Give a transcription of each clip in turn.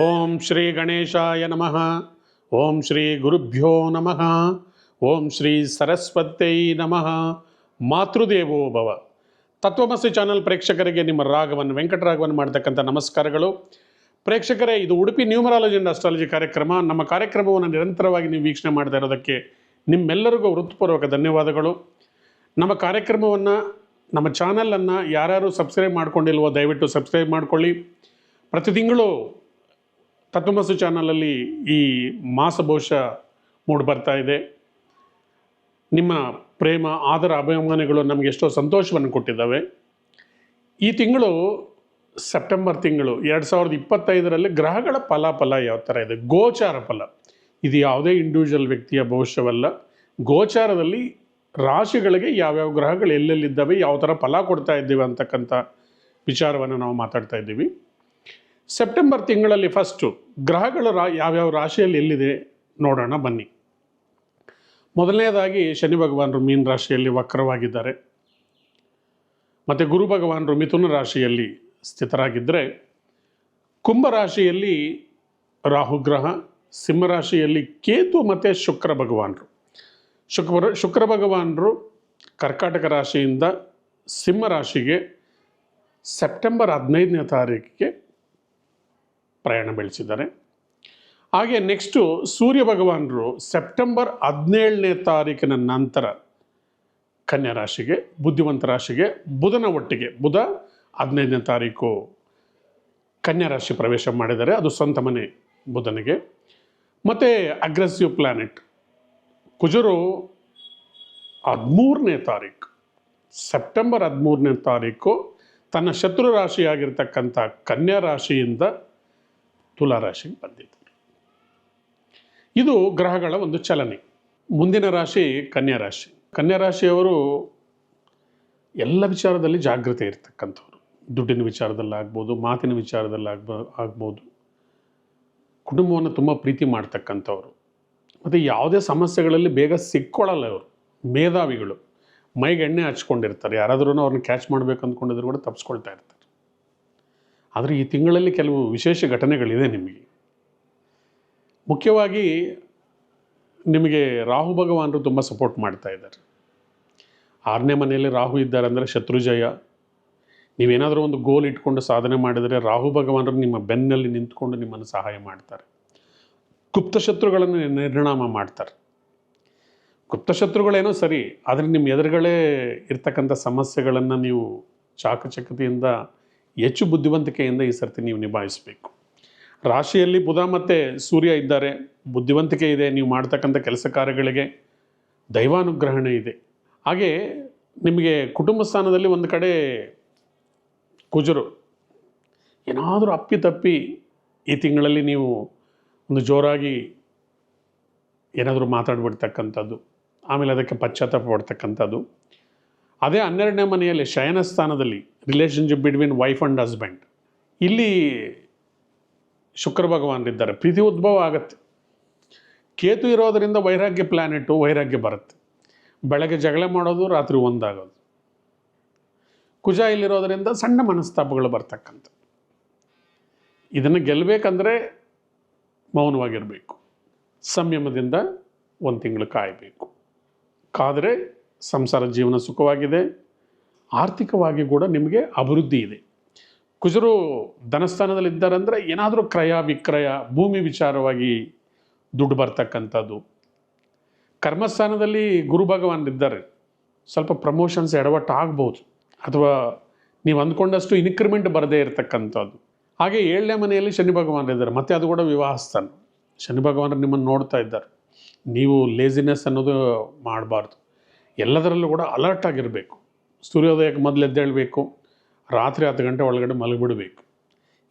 ಓಂ ಶ್ರೀ ಗಣೇಶಾಯ ನಮಃ. ಓಂ ಶ್ರೀ ಗುರುಭ್ಯೋ ನಮಃ. ಓಂ ಶ್ರೀ ಸರಸ್ವತೈ ನಮಃ. ಮಾತೃದೇವೋ ಭವ. ತತ್ವಮಸಿ ಚಾನಲ್ ಪ್ರೇಕ್ಷಕರಿಗೆ ನಿಮ್ಮ ರಾಗವನ್ನು ವೆಂಕಟರಾಘವನ್ ಮಾಡ್ತಕ್ಕಂಥ ನಮಸ್ಕಾರಗಳು. ಪ್ರೇಕ್ಷಕರೇ, ಇದು ಉಡುಪಿ ನ್ಯೂಮರಾಲಜಿ ಅಂಡ್ ಅಸ್ಟ್ರಾಲಜಿ ಕಾರ್ಯಕ್ರಮ. ನಮ್ಮ ಕಾರ್ಯಕ್ರಮವನ್ನು ನಿರಂತರವಾಗಿ ನೀವು ವೀಕ್ಷಣೆ ಮಾಡ್ತಾ ಇರೋದಕ್ಕೆ ನಿಮ್ಮೆಲ್ಲರಿಗೂ ವೃತ್ತಿಪೂರ್ವಕ ಧನ್ಯವಾದಗಳು. ನಮ್ಮ ಕಾರ್ಯಕ್ರಮವನ್ನು, ನಮ್ಮ ಚಾನಲನ್ನು ಯಾರ್ಯಾರು ಸಬ್ಸ್ಕ್ರೈಬ್ ಮಾಡ್ಕೊಂಡಿಲ್ವೋ ದಯವಿಟ್ಟು ಸಬ್ಸ್ಕ್ರೈಬ್ ಮಾಡ್ಕೊಳ್ಳಿ. ಪ್ರತಿ ತಿಂಗಳು ತತ್ವಮಸು ಚಾನಲಲ್ಲಿ ಈ ಮಾಸ ಬಹುಶ ಮೂಡಿ ಬರ್ತಾ ಇದೆ. ನಿಮ್ಮ ಪ್ರೇಮ, ಆದರ, ಅಭಿಮಾನಿಗಳು ನಮಗೆ ಎಷ್ಟೋ ಸಂತೋಷವನ್ನು ಕೊಟ್ಟಿದ್ದಾವೆ. ಈ ತಿಂಗಳು ಸೆಪ್ಟೆಂಬರ್ ತಿಂಗಳು ಎರಡು ಸಾವಿರದ ಇಪ್ಪತ್ತೈದರಲ್ಲಿ ಗ್ರಹಗಳ ಫಲಾಫಲ ಯಾವ ಥರ ಇದೆ? ಗೋಚಾರ ಫಲ. ಇದು ಯಾವುದೇ ಇಂಡಿವಿಜುವಲ್ ವ್ಯಕ್ತಿಯ ಭವಿಷ್ಯವಲ್ಲ. ಗೋಚಾರದಲ್ಲಿ ರಾಶಿಗಳಿಗೆ ಯಾವ್ಯಾವ ಗ್ರಹಗಳು ಎಲ್ಲೆಲ್ಲಿದ್ದಾವೆ, ಯಾವ ಥರ ಫಲ ಕೊಡ್ತಾ ಇದ್ದೀವಿ ಅಂತಕ್ಕಂಥ ವಿಚಾರವನ್ನು ನಾವು ಮಾತಾಡ್ತಾ ಇದ್ದೀವಿ. ಸೆಪ್ಟೆಂಬರ್ ತಿಂಗಳಲ್ಲಿ ಫಸ್ಟು ಗ್ರಹಗಳು ರಾ, ಯಾವ್ಯಾವ ರಾಶಿಯಲ್ಲಿ ಎಲ್ಲಿದೆ ನೋಡೋಣ ಬನ್ನಿ. ಮೊದಲನೇದಾಗಿ ಶನಿ ಭಗವಾನರು ಮೀನ ರಾಶಿಯಲ್ಲಿ ವಕ್ರವಾಗಿದ್ದಾರೆ. ಮತ್ತು ಗುರು ಭಗವಾನರು ಮಿಥುನ ರಾಶಿಯಲ್ಲಿ ಸ್ಥಿತರಾಗಿದ್ದರೆ ಕುಂಭ ರಾಶಿಯಲ್ಲಿ ರಾಹುಗ್ರಹ ಸಿಂಹರಾಶಿಯಲ್ಲಿ ಕೇತು ಮತ್ತು ಶುಕ್ರ ಭಗವಾನರು. ಶುಕ್ರ ಶುಕ್ರ ಭಗವಾನರು ಕರ್ಕಾಟಕ ರಾಶಿಯಿಂದ ಸಿಂಹ ರಾಶಿಗೆ ಸೆಪ್ಟೆಂಬರ್ ಹದಿನೈದನೇ ತಾರೀಕಿಗೆ ಪ್ರಯಾಣ ಬೆಳೆಸಿದ್ದಾರೆ. ಹಾಗೆ ನೆಕ್ಸ್ಟು ಸೂರ್ಯ ಭಗವಾನರು ಸೆಪ್ಟೆಂಬರ್ ಹದಿನೇಳನೇ ತಾರೀಕಿನ ನಂತರ ಕನ್ಯಾ ರಾಶಿಗೆ, ಬುದ್ಧಿವಂತ ರಾಶಿಗೆ, ಬುಧನ ಒಟ್ಟಿಗೆ, ಬುಧ ಹದಿನೈದನೇ ತಾರೀಕು ಕನ್ಯಾ ರಾಶಿ ಪ್ರವೇಶ ಮಾಡಿದ್ದಾರೆ. ಅದು ಸ್ವಂತ ಮನೆ ಬುಧನಿಗೆ. ಮತ್ತು ಅಗ್ರೆಸಿವ್ ಪ್ಲ್ಯಾನೆಟ್ ಕುಜರು ಹದಿಮೂರನೇ ತಾರೀಕು ಸೆಪ್ಟೆಂಬರ್ ಹದಿಮೂರನೇ ತಾರೀಕು ತನ್ನ ಶತ್ರು ರಾಶಿಯಾಗಿರ್ತಕ್ಕಂಥ ಕನ್ಯಾ ರಾಶಿಯಿಂದ ತುಲಾ ರಾಶಿ ಬಂದಿದ್ದಾರೆ ಇದು ಗ್ರಹಗಳ ಒಂದು ಚಲನೆ. ಮುಂದಿನ ರಾಶಿ ಕನ್ಯಾ ರಾಶಿ. ಕನ್ಯಾ ರಾಶಿಯವರು ಎಲ್ಲ ವಿಚಾರದಲ್ಲಿ ಜಾಗೃತಿ ಇರ್ತಕ್ಕಂಥವ್ರು. ದುಡ್ಡಿನ ವಿಚಾರದಲ್ಲಾಗ್ಬೋದು, ಮಾತಿನ ವಿಚಾರದಲ್ಲಾಗ್ಬೋ, ಆಗ್ಬೋದು. ಕುಟುಂಬವನ್ನು ತುಂಬ ಪ್ರೀತಿ ಮಾಡ್ತಕ್ಕಂಥವ್ರು. ಮತ್ತು ಯಾವುದೇ ಸಮಸ್ಯೆಗಳಲ್ಲಿ ಬೇಗ ಸಿಕ್ಕೊಳ್ಳಲ್ಲ ಇವರು. ಮೇಧಾವಿಗಳು. ಮೈಗೆ ಎಣ್ಣೆ ಹಚ್ಕೊಂಡಿರ್ತಾರೆ. ಯಾರಾದ್ರೂ ಅವ್ರನ್ನ ಕ್ಯಾಚ್ ಮಾಡಬೇಕು ಅಂದ್ಕೊಂಡಿದ್ರು ಕೂಡ ತಪ್ಪಿಸ್ಕೊಳ್ತಾ ಇರ್ತಾರೆ. ಆದರೆ ಈ ತಿಂಗಳಲ್ಲಿ ಕೆಲವು ವಿಶೇಷ ಘಟನೆಗಳಿದೆ ನಿಮಗೆ. ಮುಖ್ಯವಾಗಿ ನಿಮಗೆ ರಾಹು ಭಗವಾನರು ತುಂಬ ಸಪೋರ್ಟ್ ಮಾಡ್ತಾ ಇದ್ದಾರೆ. ಆರನೇ ಮನೆಯಲ್ಲಿ ರಾಹು ಇದ್ದಾರೆ ಅಂದರೆ ಶತ್ರುಜಯ ನೀವೇನಾದರೂ ಒಂದು ಗೋಲ್ ಇಟ್ಕೊಂಡು ಸಾಧನೆ ಮಾಡಿದರೆ ರಾಹು ಭಗವಾನರು ನಿಮ್ಮ ಬೆನ್ನಲ್ಲಿ ನಿಂತ್ಕೊಂಡು ನಿಮ್ಮನ್ನು ಸಹಾಯ ಮಾಡ್ತಾರೆ. ಗುಪ್ತ ಶತ್ರುಗಳನ್ನು ನಿರ್ಣಾಮ ಮಾಡ್ತಾರೆ. ಗುಪ್ತ ಶತ್ರುಗಳೇನೋ ಸರಿ, ಆದರೆ ನಿಮ್ಮ ಎದುರುಗಳೇ ಇರ್ತಕ್ಕಂಥ ಸಮಸ್ಯೆಗಳನ್ನು ನೀವು ಚಾಕಚಕ್ಯತೆಯಿಂದ ಹೆಚ್ಚು ಬುದ್ಧಿವಂತಿಕೆಯಿಂದ ಈ ಸರ್ತಿ ನೀವು ನಿಭಾಯಿಸಬೇಕು. ರಾಶಿಯಲ್ಲಿ ಬುಧ ಮತ್ತು ಸೂರ್ಯ ಇದ್ದಾರೆ. ಬುದ್ಧಿವಂತಿಕೆ ಇದೆ, ನೀವು ಮಾಡ್ತಕ್ಕಂಥ ಕೆಲಸ ಕಾರ್ಯಗಳಿಗೆ ದೈವಾನುಗ್ರಹಣೆ ಇದೆ. ಹಾಗೆ ನಿಮಗೆ ಕುಟುಂಬ ಸ್ಥಾನದಲ್ಲಿ ಒಂದು ಕಡೆ ಕುಜರು. ಏನಾದರೂ ಅಪ್ಪಿತಪ್ಪಿ ಈ ತಿಂಗಳಲ್ಲಿ ನೀವು ಒಂದು ಜೋರಾಗಿ ಏನಾದರೂ ಮಾತಾಡ್ಬಿಡ್ತಕ್ಕಂಥದ್ದು, ಆಮೇಲೆ ಅದಕ್ಕೆ ಪಶ್ಚಾತ್ತಾಪ ಪಡ್ತಕ್ಕಂಥದ್ದು. ಅದೇ ಹನ್ನೆರಡನೇ ಮನೆಯಲ್ಲಿ ಶಯನ ಸ್ಥಾನದಲ್ಲಿ relationship between wife and husband ಇಲ್ಲಿ ಶುಕ್ರ ಭಗವಾನರಿದ್ದಾರೆ ಪ್ರೀತಿ ಉದ್ಭವ ಆಗುತ್ತೆ. ಕೇತು ಇರೋದರಿಂದ ವೈರಾಗ್ಯ ಪ್ಲ್ಯಾನೆಟು ವೈರಾಗ್ಯ ಬರುತ್ತೆ. ಬೆಳಗ್ಗೆ ಜಗಳ ಮಾಡೋದು, ರಾತ್ರಿ ಒಂದಾಗೋದು. ಕುಜ ಇಲ್ಲಿರೋದರಿಂದ ಸಣ್ಣ ಮನಸ್ತಾಪಗಳು ಬರ್ತಕ್ಕಂಥ ಇದನ್ನು ಗೆಲ್ಲಬೇಕಂದ್ರೆ ಮೌನವಾಗಿರಬೇಕು. ಸಂಯಮದಿಂದ ಒಂದು ತಿಂಗಳು ಕಾಯಬೇಕು. ಕಾದರೆ ಸಂಸಾರ ಜೀವನ ಸುಖವಾಗಿದೆ. ಆರ್ಥಿಕವಾಗಿ ಕೂಡ ನಿಮಗೆ ಅಭಿವೃದ್ಧಿ ಇದೆ. ಕುಜರು ಧನಸ್ಥಾನದಲ್ಲಿದ್ದಾರೆ ಅಂದರೆ ಏನಾದರೂ ಕ್ರಯ ವಿಕ್ರಯ, ಭೂಮಿ ವಿಚಾರವಾಗಿ ದುಡ್ಡು ಬರ್ತಕ್ಕಂಥದ್ದು. ಕರ್ಮಸ್ಥಾನದಲ್ಲಿ ಗುರು ಭಗವಾನರಿದ್ದಾರೆ ಸ್ವಲ್ಪ ಪ್ರಮೋಷನ್ಸ್ ಎಡವಟ್ಟು ಆಗ್ಬೋದು ಅಥವಾ ನೀವು ಅಂದ್ಕೊಂಡಷ್ಟು ಇನ್ಕ್ರಿಮೆಂಟ್ ಬರದೇ ಇರತಕ್ಕಂಥದ್ದು. ಹಾಗೆ ಏಳನೇ ಮನೆಯಲ್ಲಿ ಶನಿ ಭಗವಾನರಿದ್ದಾರೆ ಮತ್ತು ಅದು ಕೂಡ ವಿವಾಹ ಸ್ಥಾನ. ಶನಿ ಭಗವಾನರು ನಿಮ್ಮನ್ನು ನೋಡ್ತಾ ಇದ್ದಾರೆ. ನೀವು ಲೇಸಿನೆಸ್ ಅನ್ನೋದು ಮಾಡಬಾರ್ದು. ಎಲ್ಲದರಲ್ಲೂ ಕೂಡ ಅಲರ್ಟ್ ಆಗಿರಬೇಕು. ಸೂರ್ಯೋದಯಕ್ಕೆ ಮೊದಲು ಎದ್ದೇಳಬೇಕು, ರಾತ್ರಿ ಹತ್ತು ಗಂಟೆ ಒಳಗಡೆ ಮಲಗಿಬಿಡಬೇಕು.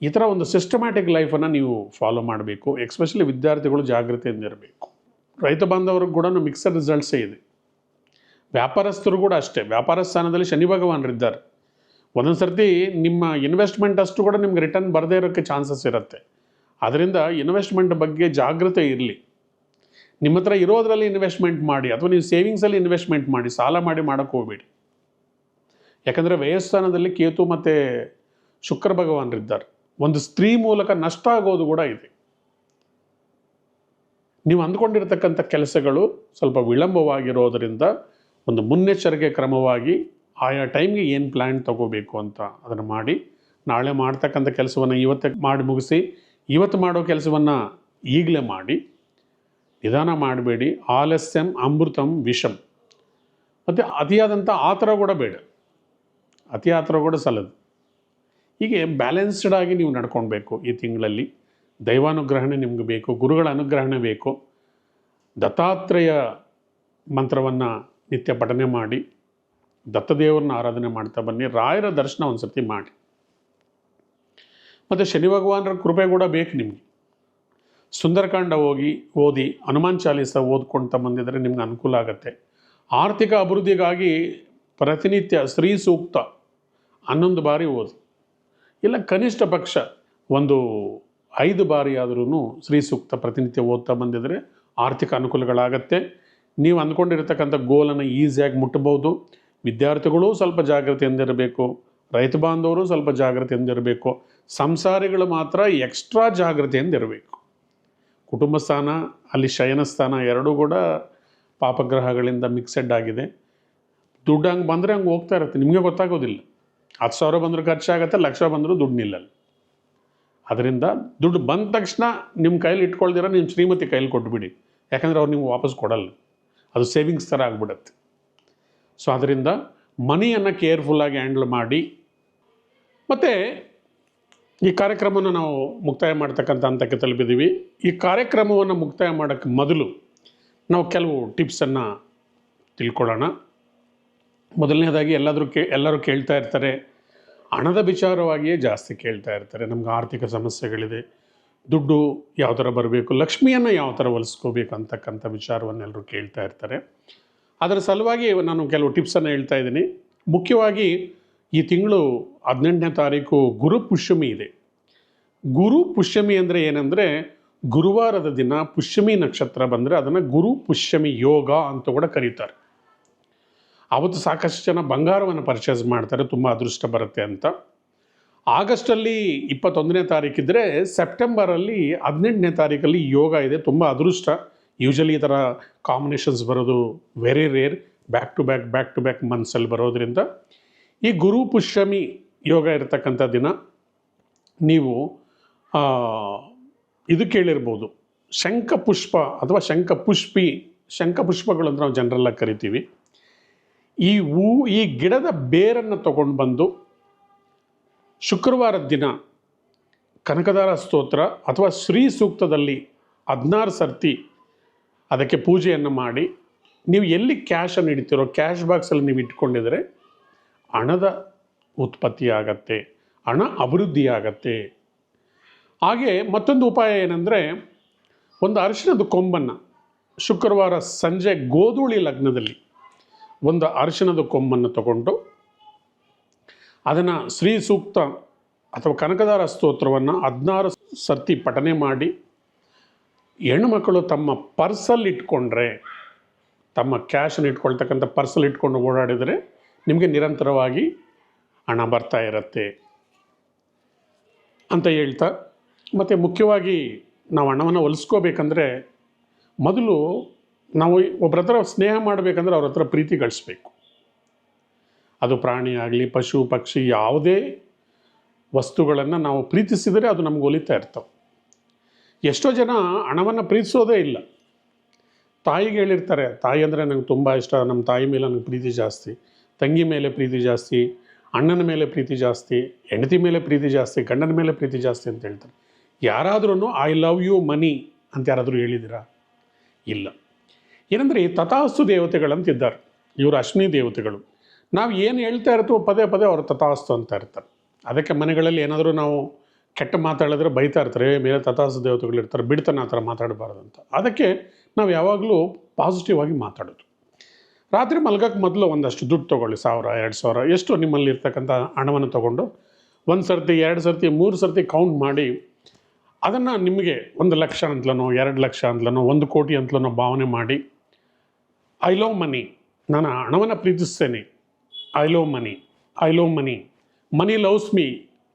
ಈ ಥರ ಒಂದು ಸಿಸ್ಟಮ್ಯಾಟಿಕ್ ಲೈಫನ್ನು ನೀವು ಫಾಲೋ ಮಾಡಬೇಕು. ಎಕ್ಸ್ಪೆಷಲಿ ವಿದ್ಯಾರ್ಥಿಗಳು ಜಾಗೃತಿಯಿಂದ ಇರಬೇಕು. ರೈತ ಬಾಂಧವ್ರಿಗೆ ಕೂಡ ಮಿಕ್ಸರ್ ರಿಸಲ್ಟ್ಸೇ ಇದೆ. ವ್ಯಾಪಾರಸ್ಥರು ಕೂಡ ಅಷ್ಟೇ. ವ್ಯಾಪಾರ ಸ್ಥಾನದಲ್ಲಿ ಶನಿ ಭಗವಾನರಿದ್ದಾರೆ ಒಂದೊಂದು ಸರ್ತಿ ನಿಮ್ಮ ಇನ್ವೆಸ್ಟ್ಮೆಂಟ್ ಅಷ್ಟು ಕೂಡ ನಿಮ್ಗೆ ರಿಟರ್ನ್ ಬರದೇ ಇರೋಕ್ಕೆ ಚಾನ್ಸಸ್ ಇರುತ್ತೆ. ಅದರಿಂದ ಇನ್ವೆಸ್ಟ್ಮೆಂಟ್ ಬಗ್ಗೆ ಜಾಗೃತೆ ಇರಲಿ. ನಿಮ್ಮ ಹತ್ರ ಇರೋದರಲ್ಲಿ ಇನ್ವೆಸ್ಟ್ಮೆಂಟ್ ಮಾಡಿ, ಅಥವಾ ನೀವು ಸೇವಿಂಗ್ಸಲ್ಲಿ ಇನ್ವೆಸ್ಟ್ಮೆಂಟ್ ಮಾಡಿ, ಸಾಲ ಮಾಡಿ ಮಾಡೋಕ್ಕೆ ಹೋಗಬೇಡಿ. ಯಾಕಂದರೆ ವಯಸ್ಸಾನದಲ್ಲಿ ಕೇತು ಮತ್ತು ಶುಕ್ರ ಭಗವಾನರಿದ್ದಾರೆ. ಒಂದು ಸ್ತ್ರೀ ಮೂಲಕ ನಷ್ಟ ಆಗೋದು ಕೂಡ ಇದೆ. ನೀವು ಅಂದ್ಕೊಂಡಿರ್ತಕ್ಕಂಥ ಕೆಲಸಗಳು ಸ್ವಲ್ಪ ವಿಳಂಬವಾಗಿರೋದರಿಂದ ಒಂದು ಮುನ್ನೆಚ್ಚರಿಕೆ ಕ್ರಮವಾಗಿ ಆಯಾ ಟೈಮ್ಗೆ ಏನು ಪ್ಲ್ಯಾನ್ ತಗೋಬೇಕು ಅಂತ ಅದನ್ನು ಮಾಡಿ, ನಾಳೆ ಮಾಡ್ತಕ್ಕಂಥ ಕೆಲಸವನ್ನು ಇವತ್ತೇ ಮಾಡಿ ಮುಗಿಸಿ, ಇವತ್ತು ಮಾಡೋ ಕೆಲಸವನ್ನು ಈಗಲೇ ಮಾಡಿ ನಿಧಾನ ಮಾಡಬೇಡಿ. ಆಲಸ್ಯಂ ಅಮೃತಂ ವಿಷಂ. ಮತ್ತು ಅತಿಯಾದಂಥ ಆತರ ಕೂಡ ಬೇಡ. ಅತಿ ಆತರ ಕೂಡ ಸಲ್ಲದು. ಹೀಗೆ ಬ್ಯಾಲೆನ್ಸ್ಡ್ ಆಗಿ ನೀವು ನಡ್ಕೊಳ್ಬೇಕು ಈ ತಿಂಗಳಲ್ಲಿ. ದೈವಾನುಗ್ರಹಣೆ ನಿಮ್ಗೆ ಬೇಕು, ಗುರುಗಳ ಅನುಗ್ರಹಣೆ ಬೇಕು. ದತ್ತಾತ್ರೇಯ ಮಂತ್ರವನ್ನು ನಿತ್ಯ ಪಠನೆ ಮಾಡಿ, ದತ್ತದೇವರನ್ನ ಆರಾಧನೆ ಮಾಡ್ತಾ ಬನ್ನಿ, ರಾಯರ ದರ್ಶನ ಒಂದು ಸರ್ತಿ ಮಾಡಿ. ಮತ್ತು ಶನಿ ಭಗವಾನರ ಕೃಪೆ ಕೂಡ ಬೇಕು ನಿಮಗೆ. ಸುಂದರಕಾಂಡ ಹೋಗಿ ಓದಿ ಹನುಮಾನ್ ಚಾಲೀಸ ಓದ್ಕೊಳ್ತಾ ಬಂದಿದ್ದರೆ ನಿಮ್ಗೆ ಅನುಕೂಲ ಆಗುತ್ತೆ. ಆರ್ಥಿಕ ಅಭಿವೃದ್ಧಿಗಾಗಿ ಪ್ರತಿನಿತ್ಯ ಶ್ರೀ ಸೂಕ್ತ ಹನ್ನೊಂದು ಬಾರಿ ಓದಿ. ಇಲ್ಲ ಕನಿಷ್ಠ ಪಕ್ಷ ಒಂದು ಐದು ಬಾರಿ ಆದ್ರೂ ಶ್ರೀ ಸೂಕ್ತ ಪ್ರತಿನಿತ್ಯ ಓದ್ತಾ ಬಂದಿದ್ರೆ ಆರ್ಥಿಕ ಅನುಕೂಲಗಳಾಗತ್ತೆ. ನೀವು ಅಂದ್ಕೊಂಡಿರ್ತಕ್ಕಂಥ ಗೋಲನ್ನು ಈಸಿಯಾಗಿ ಮುಟ್ಟಬಹುದು ವಿದ್ಯಾರ್ಥಿಗಳು ಸ್ವಲ್ಪ ಜಾಗ್ರತೆಯಿಂದಿರಬೇಕು ರೈತ ಬಾಂಧವರು ಸ್ವಲ್ಪ ಜಾಗ್ರತೆಯಿಂದಿರಬೇಕು ಸಂಸಾರಿಗಳು ಮಾತ್ರ ಎಕ್ಸ್ಟ್ರಾ ಜಾಗ್ರತೆಯಿಂದಿರಬೇಕು ಕುಟುಂಬ ಸ್ಥಾನ, ಅಲ್ಲಿ ಶಯನ ಸ್ಥಾನ ಎರಡೂ ಕೂಡ ಪಾಪಗ್ರಹಗಳಿಂದ ಮಿಕ್ಸೆಡ್ ಆಗಿದೆ. ದುಡ್ಡು ಹಂಗೆ ಬಂದರೆ ಹಂಗೆ ಹೋಗ್ತಾ ಇರುತ್ತೆ. ನಿಮಗೆ ಗೊತ್ತಾಗೋದಿಲ್ಲ. ಹತ್ತು ಸಾವಿರ ಬಂದರೂ ಖರ್ಚಾಗತ್ತೆ, ಲಕ್ಷ ಬಂದರೂ ದುಡ್ಡು ನಿಲ್ಲಲ್ಲ. ಅದರಿಂದ ದುಡ್ಡು ಬಂದ ತಕ್ಷಣ ನಿಮ್ಮ ಕೈಲಿ ಇಟ್ಕೊಳ್ದಿರ ನಿಮ್ಮ ಶ್ರೀಮತಿ ಕೈಲಿ ಕೊಟ್ಬಿಡಿ. ಯಾಕಂದರೆ ಅವ್ರು ನಿಮ್ಗೆ ವಾಪಸ್ ಕೊಡಲ್ಲ. ಅದು ಸೇವಿಂಗ್ಸ್ ಥರ ಆಗ್ಬಿಡತ್ತೆ. ಸೊ ಅದರಿಂದ ಮನಿಯನ್ನು ಕೇರ್ಫುಲ್ಲಾಗಿ ಹ್ಯಾಂಡಲ್ ಮಾಡಿ. ಮತ್ತು ಈ ಕಾರ್ಯಕ್ರಮನ ನಾವು ಮುಕ್ತಾಯ ಮಾಡ್ತಕ್ಕಂಥ ಹಂತಕ್ಕೆ ತಲುಪಿದ್ದೀವಿ. ಈ ಕಾರ್ಯಕ್ರಮವನ್ನು ಮುಕ್ತಾಯ ಮಾಡೋಕ್ಕೆ ಮೊದಲು ನಾವು ಕೆಲವು ಟಿಪ್ಸನ್ನು ತಿಳ್ಕೊಳ್ಳೋಣ. ಮೊದಲನೇದಾಗಿ ಎಲ್ಲಾದರೂ ಕೇ, ಎಲ್ಲರೂ ಕೇಳ್ತಾ ಇರ್ತಾರೆ. ಹಣದ ವಿಚಾರವಾಗಿಯೇ ಜಾಸ್ತಿ ಕೇಳ್ತಾ ಇರ್ತಾರೆ. ನಮ್ಗೆ ಆರ್ಥಿಕ ಸಮಸ್ಯೆಗಳಿದೆ. ದುಡ್ಡು ಯಾವ ಥರ ಬರಬೇಕು, ಲಕ್ಷ್ಮಿಯನ್ನು ಯಾವ ಥರ ಒಲಿಸ್ಕೋಬೇಕು ಅಂತಕ್ಕಂಥ ವಿಚಾರವನ್ನೆಲ್ಲರೂ ಕೇಳ್ತಾ ಇರ್ತಾರೆ. ಅದರ ಸಲುವಾಗಿ ನಾನು ಕೆಲವು ಟಿಪ್ಸನ್ನು ಹೇಳ್ತಾ ಇದ್ದೀನಿ. ಮುಖ್ಯವಾಗಿ ಈ ತಿಂಗಳು ಹದಿನೆಂಟನೇ ತಾರೀಕು ಗುರು ಪುಷ್ಯಮಿ ಇದೆ. ಗುರು ಪುಷ್ಯಮಿ ಅಂದರೆ ಏನಂದರೆ ಗುರುವಾರದ ದಿನ ಪುಷ್ಯಮಿ ನಕ್ಷತ್ರ ಬಂದರೆ ಅದನ್ನು ಗುರು ಪುಷ್ಯಮಿ ಯೋಗ ಅಂತ ಕೂಡ ಕರೀತಾರೆ. ಅವತ್ತು ಸಾಕಷ್ಟು ಜನ ಬಂಗಾರವನ್ನು ಪರ್ಚೇಸ್ ಮಾಡ್ತಾರೆ, ತುಂಬ ಅದೃಷ್ಟ ಬರುತ್ತೆ ಅಂತ. ಆಗಸ್ಟಲ್ಲಿ ಇಪ್ಪತ್ತೊಂದನೇ ತಾರೀಕಿದ್ರೆ ಸೆಪ್ಟೆಂಬರಲ್ಲಿ ಹದಿನೆಂಟನೇ ತಾರೀಕಲ್ಲಿ ಯೋಗ ಇದೆ, ತುಂಬ ಅದೃಷ್ಟ. ಯೂಶಲಿ ಈ ಥರ ಕಾಂಬಿನೇಷನ್ಸ್ ಬರೋದು very rare back to back back to back ಮಂತ್ಸಲ್ಲಿ ಬರೋದ್ರಿಂದ. ಈ ಗುರು ಪುಷ್ಯಮಿ ಯೋಗ ಇರತಕ್ಕಂಥ ದಿನ ನೀವು ಇದು ಕೇಳಿರ್ಬೋದು. ಶಂಖಪುಷ್ಪ ಅಥವಾ ಶಂಖಪುಷ್ಪಿ ಶಂಖಪುಷ್ಪಗಳು ಅಂತ ನಾವು ಜನರಲ್ಲಾಗಿ ಕರಿತೀವಿ. ಈ ಹೂ, ಈ ಗಿಡದ ಬೇರನ್ನು ತಗೊಂಡು ಬಂದು ಶುಕ್ರವಾರದ ದಿನ ಕನಕದಾರ ಸ್ತೋತ್ರ ಅಥವಾ ಶ್ರೀ ಸೂಕ್ತದಲ್ಲಿ ಹದಿನಾರು ಸರ್ತಿ ಅದಕ್ಕೆ ಪೂಜೆಯನ್ನು ಮಾಡಿ ನೀವು ಎಲ್ಲಿ ಕ್ಯಾಶನ್ನು ಇಡ್ತೀರೋ ಕ್ಯಾಶ್ ಬಾಕ್ಸಲ್ಲಿ ನೀವು ಇಟ್ಕೊಂಡಿದ್ರೆ ಹಣದ ಉತ್ಪತ್ತಿ ಆಗತ್ತೆ ಹಣ ಅಭಿವೃದ್ಧಿ ಆಗತ್ತೆ ಹಾಗೆ ಮತ್ತೊಂದು ಉಪಾಯ ಏನಂದರೆ, ಒಂದು ಅರಿಶಿನದ ಕೊಂಬನ್ನು ಶುಕ್ರವಾರ ಸಂಜೆ ಗೋಧೂಳಿ ಲಗ್ನದಲ್ಲಿ ಒಂದು ಅರಿಶಿನದ ಕೊಂಬನ್ನು ತಗೊಂಡು, ಅದನ್ನು ಶ್ರೀ ಸೂಕ್ತ ಅಥವಾ ಕನಕದಾರ ಸ್ತೋತ್ರವನ್ನು ಹದಿನಾರು ಸರ್ತಿ ಪಠನೆ ಮಾಡಿ ಹೆಣ್ಣುಮಕ್ಕಳು ತಮ್ಮ ಪರ್ಸಲ್ಲಿ ಇಟ್ಕೊಂಡ್ರೆ, ತಮ್ಮ ಕ್ಯಾಶನ್ನು ಇಟ್ಕೊಳ್ತಕ್ಕಂಥ ಪರ್ಸಲ್ಲಿ ಇಟ್ಕೊಂಡು ಓಡಾಡಿದರೆ ನಿಮಗೆ ನಿರಂತರವಾಗಿ ಹಣ ಬರ್ತಾ ಇರುತ್ತೆ ಅಂತ ಹೇಳ್ತಾ, ಮತ್ತು ಮುಖ್ಯವಾಗಿ ನಾವು ಹಣವನ್ನು ಹೊಲಿಸ್ಕೋಬೇಕಂದ್ರೆ ಮೊದಲು ನಾವು ಒಬ್ಬರ ಹತ್ರ ಸ್ನೇಹ ಮಾಡಬೇಕಂದ್ರೆ ಅವ್ರ ಹತ್ರ ಪ್ರೀತಿ ಗಳಿಸ್ಬೇಕು. ಅದು ಪ್ರಾಣಿ ಆಗಲಿ, ಪಶು, ಪಕ್ಷಿ, ಯಾವುದೇ ವಸ್ತುಗಳನ್ನು ನಾವು ಪ್ರೀತಿಸಿದರೆ ಅದು ನಮ್ಗೆ ಒಲಿತಾ ಇರ್ತವೆ. ಎಷ್ಟೋ ಜನ ಹಣವನ್ನು ಪ್ರೀತಿಸೋದೇ ಇಲ್ಲ. ತಾಯಿಗೆ ಹೇಳಿರ್ತಾರೆ, ತಾಯಿ ಅಂದರೆ ನಂಗೆ ತುಂಬ ಇಷ್ಟ ನಮ್ಮ ತಾಯಿ ಮೇಲೆ ನನಗೆ ಪ್ರೀತಿ ಜಾಸ್ತಿ. ತಂಗಿ ಮೇಲೆ ಪ್ರೀತಿ ಜಾಸ್ತಿ ಅಣ್ಣನ ಮೇಲೆ ಪ್ರೀತಿ ಜಾಸ್ತಿ ಹೆಂಡತಿ ಮೇಲೆ ಪ್ರೀತಿ ಜಾಸ್ತಿ ಗಂಡನ ಮೇಲೆ ಪ್ರೀತಿ ಜಾಸ್ತಿ ಅಂತ ಹೇಳ್ತಾರೆ. ಯಾರಾದ್ರೂ ಐ ಲವ್ ಯು ಮನಿ ಅಂತ ಯಾರಾದರೂ ಹೇಳಿದಿರಾ ಇಲ್ಲ. ಏನಂದರೆ ತಥಾಸ್ತು ದೇವತೆಗಳಂತಿದ್ದಾರೆ. ಇವರು ಅಶ್ವಿನಿ ದೇವತೆಗಳು. ನಾವು ಏನು ಹೇಳ್ತಾ ಇರ್ತೀವೋ ಪದೇ ಪದೇ ಅವರು ತಥಾಸ್ತು ಅಂತ ಇರ್ತಾರೆ. ಅದಕ್ಕೆ ಮನೆಗಳಲ್ಲಿ ಏನಾದರೂ ನಾವು ಕೆಟ್ಟ ಮಾತಾಡಿದ್ರೆ ಬೈತಾ ಇರ್ತಾರೆ "ಏ, ಮೇಲೆ ತಥಾಸ್ತು ದೇವತೆಗಳು ಇರ್ತಾರೆ ಬಿಡ್ತಾನೆ ಆ ಥರ ಮಾತಾಡಬಾರ್ದು ಅಂತ. ಅದಕ್ಕೆ ನಾವು ಯಾವಾಗಲೂ ಪಾಸಿಟಿವ್ ಆಗಿ ಮಾತಾಡೋದು. ರಾತ್ರಿ ಮಲ್ಗಕ್ಕೆ ಮೊದಲು ಒಂದಷ್ಟು ದುಡ್ಡು ತೊಗೊಳ್ಳಿ, ಸಾವಿರ, ಎರಡು ಸಾವಿರ, ಎಷ್ಟು ನಿಮ್ಮಲ್ಲಿ ಇರ್ತಕ್ಕಂಥ ಹಣವನ್ನು ತೊಗೊಂಡು ಒಂದು ಸರ್ತಿ, ಎರಡು ಸರ್ತಿ, ಮೂರು ಸರ್ತಿ ಕೌಂಟ್ ಮಾಡಿ ಅದನ್ನು ನಿಮಗೆ ಒಂದು ಲಕ್ಷ ಅಂತಲೋ ಎರಡು ಲಕ್ಷ ಅಂತಲೋ ಒಂದು ಕೋಟಿ ಅಂತಲೋ ಭಾವನೆ ಮಾಡಿ ಐ ಲವ್ ಮನಿ ನಾನು ಹಣವನ್ನು ಪ್ರೀತಿಸ್ತೇನೆ. I love money I love money money loves me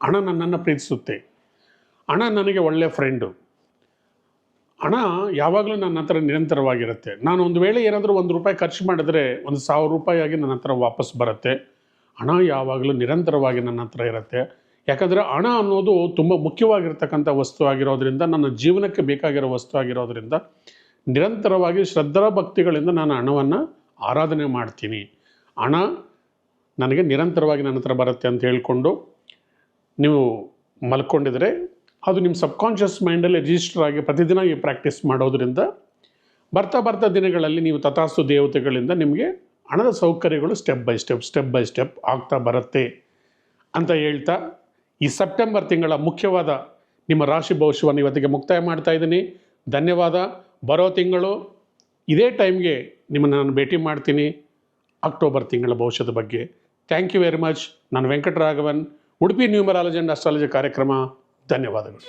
ಹಣ ನನ್ನನ್ನು ಪ್ರೀತಿಸುತ್ತೆ. ಹಣ ನನಗೆ ಒಳ್ಳೆಯ ಫ್ರೆಂಡು ಹಣ ಯಾವಾಗಲೂ ನನ್ನ ಹತ್ರ ನಿರಂತರವಾಗಿರುತ್ತೆ. ನಾನು ಒಂದು ವೇಳೆ ಏನಾದರೂ ಒಂದು ರೂಪಾಯಿ ಖರ್ಚು ಮಾಡಿದ್ರೆ ಒಂದು ಸಾವಿರ ರೂಪಾಯಿಯಾಗಿ ನನ್ನ ಹತ್ರ ವಾಪಸ್ ಬರುತ್ತೆ. ಹಣ ಯಾವಾಗಲೂ ನಿರಂತರವಾಗಿ ನನ್ನ ಹತ್ರ ಇರುತ್ತೆ. ಯಾಕಂದರೆ ಹಣ ಅನ್ನೋದು ತುಂಬ ಮುಖ್ಯವಾಗಿರ್ತಕ್ಕಂಥ ವಸ್ತು ಆಗಿರೋದ್ರಿಂದ, ನನ್ನ ಜೀವನಕ್ಕೆ ಬೇಕಾಗಿರೋ ವಸ್ತು ಆಗಿರೋದ್ರಿಂದ ನಿರಂತರವಾಗಿ ಶ್ರದ್ಧಾ ಭಕ್ತಿಗಳಿಂದ ನಾನು ಹಣವನ್ನು ಆರಾಧನೆ ಮಾಡ್ತೀನಿ. ಹಣ ನನಗೆ ನಿರಂತರವಾಗಿ ನನ್ನ ಹತ್ರ ಬರುತ್ತೆ ಅಂತ ಹೇಳಿಕೊಂಡು ನೀವು ಮಲ್ಕೊಂಡಿದ್ರೆ ಅದು ನಿಮ್ಮ ಸಬ್ಕಾನ್ಷಿಯಸ್ ಮೈಂಡಲ್ಲಿ ರಿಜಿಸ್ಟರ್ ಆಗಿ ಪ್ರತಿದಿನ ಈ ಪ್ರಾಕ್ಟೀಸ್ ಮಾಡೋದ್ರಿಂದ ಬರ್ತಾ ಬರ್ತಾ ದಿನಗಳಲ್ಲಿ ನೀವು ತಥಾಸ್ತು ದೇವತೆಗಳಿಂದ ನಿಮಗೆ ಹಣದ ಸೌಕರ್ಯಗಳು step by step step by step ಆಗ್ತಾ ಬರುತ್ತೆ ಅಂತ ಹೇಳ್ತಾ ಈ ಸೆಪ್ಟೆಂಬರ್ ತಿಂಗಳ ಮುಖ್ಯವಾದ ನಿಮ್ಮ ರಾಶಿ ಭವಿಷ್ಯವನ್ನು ಇವತ್ತಿಗೆ ಮುಕ್ತಾಯ ಮಾಡ್ತಾ ಇದ್ದೀನಿ. ಧನ್ಯವಾದ. ಬರೋ ತಿಂಗಳು ಇದೇ ಟೈಮ್ಗೆ ನಿಮ್ಮನ್ನು ನಾನು ಭೇಟಿ ಮಾಡ್ತೀನಿ ಅಕ್ಟೋಬರ್ ತಿಂಗಳ ಭವಿಷ್ಯದ ಬಗ್ಗೆ. ಥ್ಯಾಂಕ್ ಯು ವೆರಿ ಮಚ್ ನಾನು Venkataraghavan Udupi numerology and astrology ಕಾರ್ಯಕ್ರಮ. ಧನ್ಯವಾದಗಳು